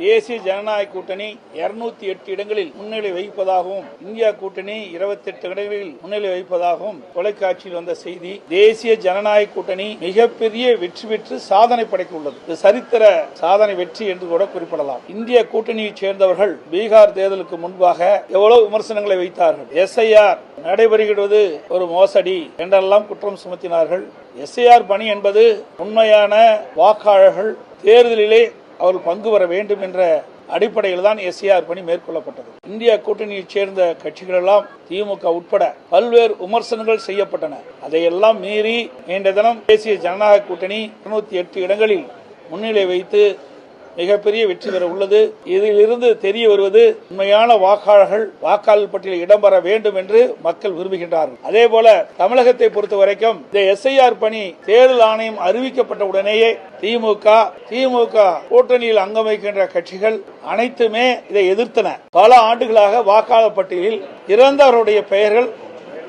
தேசிய ஜனநாயக கூட்டணி இருநூத்தி எட்டு இடங்களில் முன்னிலை வகிப்பதாகவும் இந்தியா கூட்டணி இருபத்தி எட்டு இடங்களில் முன்னிலை வகிப்பதாகவும் தொலைக்காட்சியில் வந்த செய்தி தேசிய ஜனநாயக கூட்டணி மிகப்பெரிய வெற்றி பெற்று சாதனை படைக்க உள்ளது இது சரித்திர சாதனை வெற்றி என்று கூட குறிப்பிடலாம். இந்திய கூட்டணியைச் சேர்ந்தவர்கள் பீகார் தேர்தலுக்கு முன்பாக எவ்வளவு விமர்சனங்களை வைத்தார்கள். எஸ்ஐஆர் நடைபெறுகிறது ஒரு மோசடி என்றெல்லாம் குற்றம் சுமத்தினார்கள். எஸ்ஐஆர் பணி என்பது உண்மையான வாக்காளர்கள் தேர்தலிலே அவர்கள் பங்கு வர வேண்டும் என்ற அடிப்படையில் தான் எஸ்ஏஆர் பணி மேற்கொள்ளப்பட்டது. இந்திய கூட்டணியைச் சேர்ந்த கட்சிகள் எல்லாம் திமுக உட்பட பல்வேறு விமர்சனங்கள் செய்யப்பட்டன. அதையெல்லாம் மீறி இன்றைய தினம் தேசிய ஜனநாயக கூட்டணி இருநூத்தி எட்டு இடங்களில் முன்னிலை வைத்து மிகப்பெரிய வெற்றி பெற உள்ளது. இதிலிருந்து தெரிய வருவது உண்மையான வாக்காளர்கள் வாக்காளர் பட்டியலில் இடம்பெற வேண்டும் என்று மக்கள் விரும்புகின்றார்கள். அதே போல தமிழகத்தை பொறுத்த வரைக்கும் இந்த எஸ்ஐஆர் பணி தேர்தல் ஆணையம் அறிவிக்கப்பட்ட உடனேயே திமுக திமுக கூட்டணியில் அங்கம் வகிக்கின்ற கட்சிகள் அனைத்துமே இதை எதிர்த்தன. பல ஆண்டுகளாக வாக்காளர் பட்டியலில் இறந்தவருடைய பெயர்கள்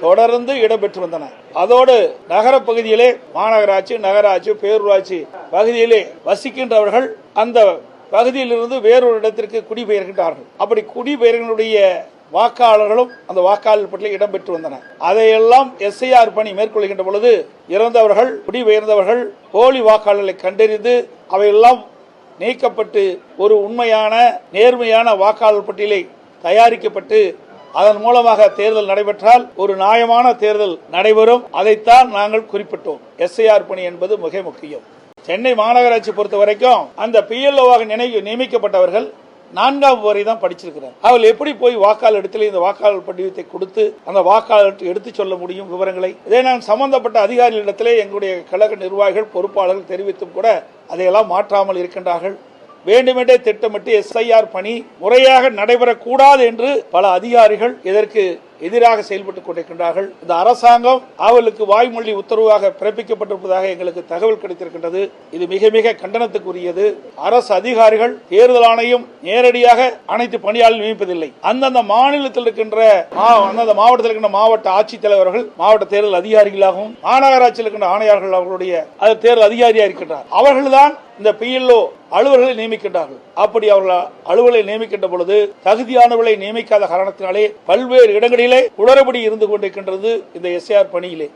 தொடர்ந்து இடம்பெற்று வந்தன. அதோடு நகர பகுதியிலே மாநகராட்சி நகராட்சி பேரூராட்சி பகுதியிலே வசிக்கின்றவர்கள் அந்த பகுதியிலிருந்து வேறொரு இடத்திற்கு குடிபெயர்கின்றார்கள். அப்படி குடிபெயர்களுடைய வாக்காளர்களும் அந்த வாக்காளர் பட்டியலில் இடம்பெற்று வந்தன. அதையெல்லாம் எஸ்ஐஆர் பணி மேற்கொள்கின்ற பொழுது இறந்தவர்கள் குடிபெயர்ந்தவர்கள் போலி வாக்காளர்களை கண்டறிந்து அவையெல்லாம் நீக்கப்பட்டு ஒரு உண்மையான நேர்மையான வாக்காளர் பட்டியலை தயாரிக்கப்பட்டு அதன் மூலமாக தேர்தல் நடைபெற்றால் ஒரு நியாயமான தேர்தல் நடைபெறும். அதைத்தான் நாங்கள் குறிப்பிட்டோம். எஸ்ஐஆர் பணி என்பது மிக முக்கியம். சென்னை மாநகராட்சி பொறுத்த வரைக்கும் அந்த பிஎல்ஓவாக நினை- நியமிக்கப்பட்டவர்கள் நான்காம் வரை தான் படிச்சிருக்கிறார். அவர்கள் எப்படி போய் வாக்காளர் இடத்துல இந்த வாக்காளர் படிவத்தை கொடுத்து அந்த வாக்காளர் எடுத்து சொல்ல முடியும் விவரங்களை? இதை நான் சம்பந்தப்பட்ட அதிகாரிகளிடத்திலே எங்களுடைய கழக நிர்வாகிகள் பொறுப்பாளர்கள் தெரிவித்தும் கூட அதையெல்லாம் மாற்றாமல் இருக்கின்றார்கள். வேண்டுமென்றே திட்டமிட்டு எஸ்ஐஆர் பணி முறையாக நடைபெறக்கூடாது என்று பல அதிகாரிகள் இதற்கு எதிராக செயல்பட்டுக் கொண்டிருக்கின்றார்கள். இந்த அரசாங்கம் அவர்களுக்கு வாய்மொழி உத்தரவாக பிறப்பிக்கப்பட்டிருப்பதாக எங்களுக்கு தகவல் கிடைத்திருக்கின்றது. இது மிக மிக கண்டனத்துக்குரியது. அரசு அதிகாரிகள் தேர்தல் ஆணையம் நேரடியாக அனைத்து பணியாளர்கள் நியமிப்பதில்லை. அந்தந்த மாநிலத்தில் இருக்கின்ற மா- அந்தந்த மாவட்டத்தில் இருக்கின்ற மாவட்ட ஆட்சித்தலைவர்கள் மாவட்ட தேர்தல் அதிகாரிகளாகவும் மாநகராட்சியில் இருக்கின்ற ஆணையாளர்கள் அவர்களுடைய அது தேர்தல் அதிகாரியாக இருக்கின்றார். அவர்கள்தான் இந்த பிஎல்ஓ அலுவலர்களை நியமிக்கின்றார்கள். அப்படி அவர்கள் அலுவலை நியமிக்கின்ற பொழுது தகுதியானவர்களை நியமிக்காத காரணத்தினாலே பல்வேறு இடங்களிலே குளறுபடி இருந்து கொண்டிருக்கின்றது இந்த எஸ்ஏஆர் பணியிலே.